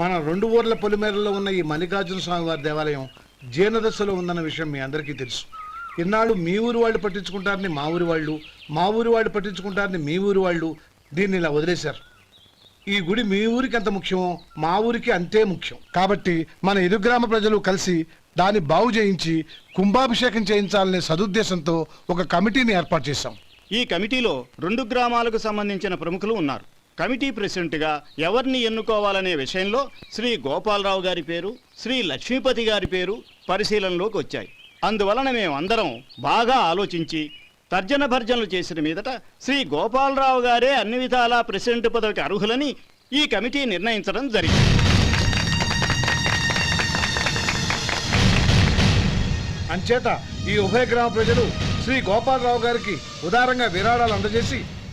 మన రెండు ఊర్ల పొలిమేరలో ఉన్న ఈ మల్లికార్జున స్వామి వారి దేవాలయం జీర్ణదశలో ఉందన్న విషయం మీ అందరికీ తెలుసు. ఇన్నాళ్ళు మీ ఊరు వాళ్ళు పట్టించుకుంటారని మా ఊరి వాళ్ళు మా ఊరి వాళ్ళు పట్టించుకుంటారని మీ ఊరి వాళ్ళు దీన్ని ఇలా వదిలేశారు. ఈ గుడి మీ ఊరికి ఎంత ముఖ్యమో మా ఊరికి అంతే ముఖ్యం. కాబట్టి మన ఇరు గ్రామ ప్రజలు కలిసి దాన్ని బాగు చేయించి కుంభాభిషేకం చేయించాలనే సదుద్దేశంతో ఒక కమిటీని ఏర్పాటు చేశాం. ఈ కమిటీలో రెండు గ్రామాలకు సంబంధించిన ప్రముఖులు ఉన్నారు. కమిటీ ప్రెసిడెంట్గా ఎవరిని ఎన్నుకోవాలనే విషయంలో శ్రీ గోపాలరావు గారి పేరు శ్రీ లక్ష్మీపతి గారి పేరు పరిశీలనలోకి వచ్చాయి. అందువలన మేమందరం బాగా ఆలోచించి తర్జన భర్జనలు చేసిన మీదట శ్రీ గోపాలరావు గారే అన్ని విధాలా ప్రెసిడెంట్ పదవికి అర్హులని ఈ కమిటీ నిర్ణయించడం జరిగింది. అంచేత ఈ ఉభయ గ్రామ ప్రజలు శ్రీ గోపాలరావు గారికి ఉదారంగా విరాళాలు అందజేసి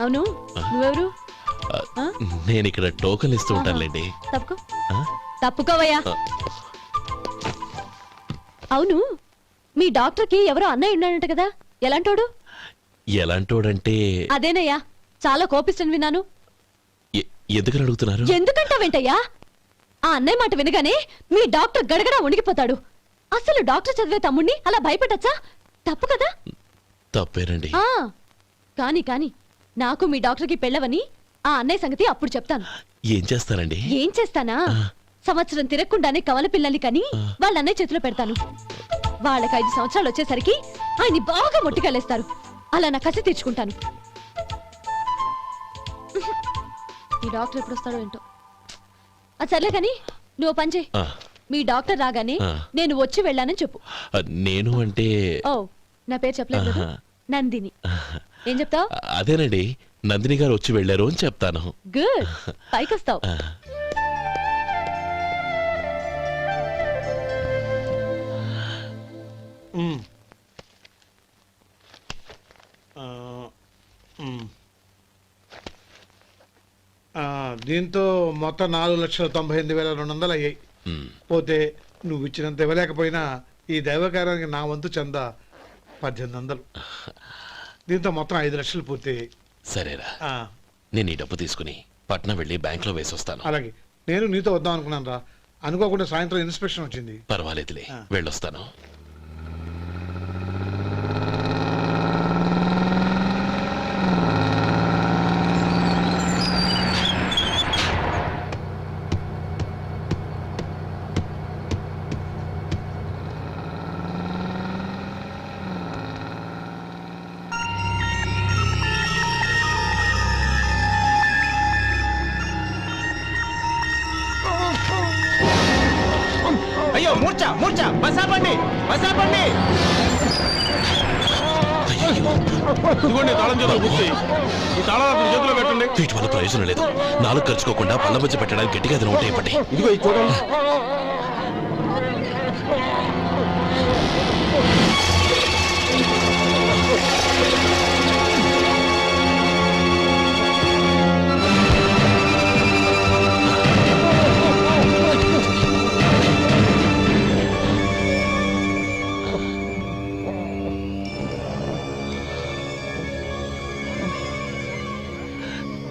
అవును? నువ్వెవరు? ఆ? నేను ఇక్కడ టోకన్ ఇస్తూ ఉంటానులేండి. తప్పుకో. ఆ? తప్పుకోవయ్యా. అవును మీ డాక్టర్కి ఎవరో అన్నయ్య ఉన్నాడంట కదా? ఎలాంటోడు? ఎలాంటోడంటే అదేనయ్యా చాలా కోపిస్తని విన్నాను. ఎ- ఎందుకని అడుగుతున్నారు? ఎందుకంటావేంటయ్యా? ఆ అన్నయ్య మాట వినగానే మీ డాక్టర్ గడగడా ఉణిగిపోతాడు అసలు డాక్టర్ చదివే తమ్ముణ్ణి అలా భయపెట్టచ్చా తప్పు కదా? తప్పేనండి. ఆ కాని కాని నాకు మీ డాక్టర్కి పెళ్ళవని ఆ అన్నయ్య సంగతి అప్పుడు చెప్తాను. ఏం చేస్తానండి ఏం చేస్తానా? సంవత్సరం తిరగకుండానే కవల పిల్లల్ని కని వాళ్ళ అన్నయ్య చేతిలో పెడతాను. వాళ్ళకి ఐదు సంవత్సరాలు వచ్చేసరికి ఆయన్ని బాగా మొట్టికెళ్ళేస్తారు. అలా నా కసి తీర్చుకుంటాను. ఈ డాక్టర్ ఎప్పుడు వస్తాడో ఏంటో. అది సర్లే కానీ నువ్వు పని చేయి. మీ డాక్టర్ రాగానే. నేను వచ్చి వెళ్ళానని చెప్పు. నేను అంటే ఓ నా పేరు చెప్పలేదు. నందిని. ఏం చెప్తావు? అదేనండి నందిని గారు వచ్చి వెళ్ళారు అని చెప్తాను. గుడ్. పైకి వస్తావు దీంతో మొత్తం నాలుగు లక్షల తొంభై ఎనిమిది వేల రెండు వందలు అయ్యాయి. పోతే నువ్వు ఇచ్చినంత ఇవ్వలేకపోయినా ఈ దైవకార్యానికి నా వంతు చంద. పద్దెనిమిది వందలు. దీంతో మొత్తం ఐదు లక్షలు పూర్తయ్యాయి సరేరా. ఆ, నేను ఈ డబ్బు తీసుకుని పట్నం వెళ్ళి బ్యాంక్లో వేసొస్తాను. అలాగే. నేను నీతో వద్దాం అనుకున్నాను రా అనుకోకుండా సాయంత్రం ఇన్స్పెక్షన్ వచ్చింది. పర్వాలేదులే. వెళ్ళొస్తాను. ఇదిగోండి తాళం చేతులు గుర్తి ఈ తాళాలు అతని చేతిలో పెట్టండి. వీటి వల్ల ప్రయోజనం లేదు. నాలుగు ఖర్చుకోకుండా పళ్ళ మధ్య పెట్టడానికి గట్టిగా అది ఒకటి ఇవ్వండి. ఇదిగో ఇది చూడండి.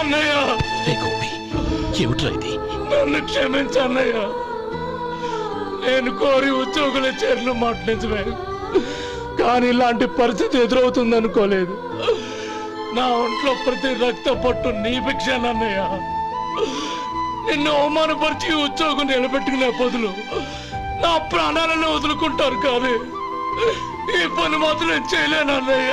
అన్నయ్య. రే గోపి ఏమిట్రా ఇది? నన్ను క్షమించు అన్నయ్య. నేను కోరి ఉద్యోగుల చేరిన మాట నిజమే. కానీ ఇలాంటి పరిస్థితి ఎదురవుతుంది అనుకోలేదు. నా ఒంట్లో ప్రతి రక్త పట్టు నీ భిక్షానన్నయ్య నిన్ను అవమానపరిచి ఉద్యోగం నిలబెట్టుకునే బదులు నా ప్రాణాలను వదులుకుంటారు కానీ ఈ పని మాత్రం నేను చేయలేనన్నయ్య చేయలేనన్నయ్య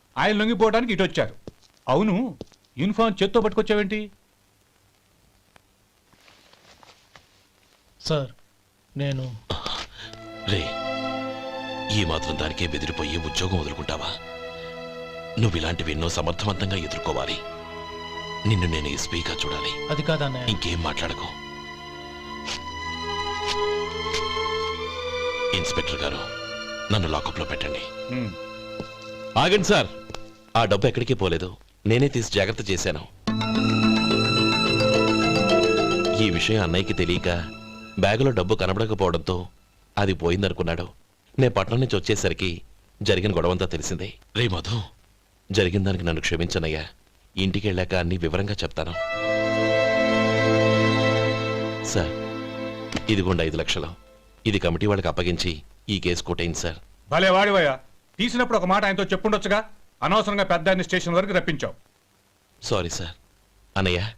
ఆయన లొంగిపోవడానికి ఇటు వచ్చారు. అవును యూనిఫామ్ చేత్తో పట్టుకొచ్చావేంటి? సార్ నేను రే ఈ మాత్రం దానికే బెదిరిపోయి ఉద్యోగం వదులుకుంటావా? నువ్వు ఇలాంటివి ఎన్నో సమర్థవంతంగా ఎదుర్కోవాలి. నిన్ను నేను ఎస్పీగా చూడాలి. అది కాదన్నయ్య ఇంకేం మాట్లాడకు. ఇన్స్పెక్టర్ గారు నన్ను లాకప్లో పెట్టండి. ఆగండి సార్. ఆ డబ్బు ఎక్కడికి పోలేదు. నేనే తీసి జాగ్రత్త చేశాను. ఈ విషయం అన్నయ్యకి తెలియక బ్యాగులో డబ్బు కనబడకపోవడంతో అది పోయిందనుకున్నాడు. నేను పట్నం నుంచి వచ్చేసరికి జరిగిన గొడవంతా తెలిసిందే. రే మధు. జరిగిన దానికి నన్ను క్షమించనయ్యా. ఇంటికి వెళ్ళాక అన్ని వివరంగా చెప్తాను. సార్ ఇదిగోండి ఐదు లక్షలు. ఇది కమిటీ వాళ్ళకి అప్పగించి ఈ కేసు కొట్టేయండి సార్. భలే వాడివయ్యా. తీసినప్పుడు ఒక మాట ఆయనతో చెప్పుండొచ్చుగా? అనవసరంగా పెద్ద స్టేషన్ వరకు రప్పించావు. Sorry sir. అన్నయ్య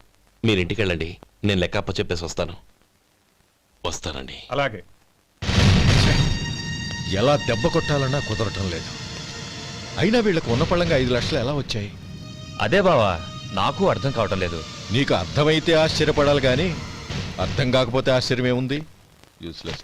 మీరు ఇంటికి వెళ్ళండి. నేను లెక్క అప్ప చెప్పేసి వస్తాను. వస్తానండి. అలాగే. ఎలా దెబ్బ కొట్టాలన్నా కుదరటం లేదు. అయినా వీళ్ళకు ఉన్న పళ్ళంగా ఐదు లక్షలు ఎలా వచ్చాయి? అదే బావా నాకు అర్థం కావటం లేదు. నీకు అర్థమైతే ఆశ్చర్యపడాలి కానీ అర్థం కాకపోతే ఆశ్చర్యమే ఉంది యూస్లెస్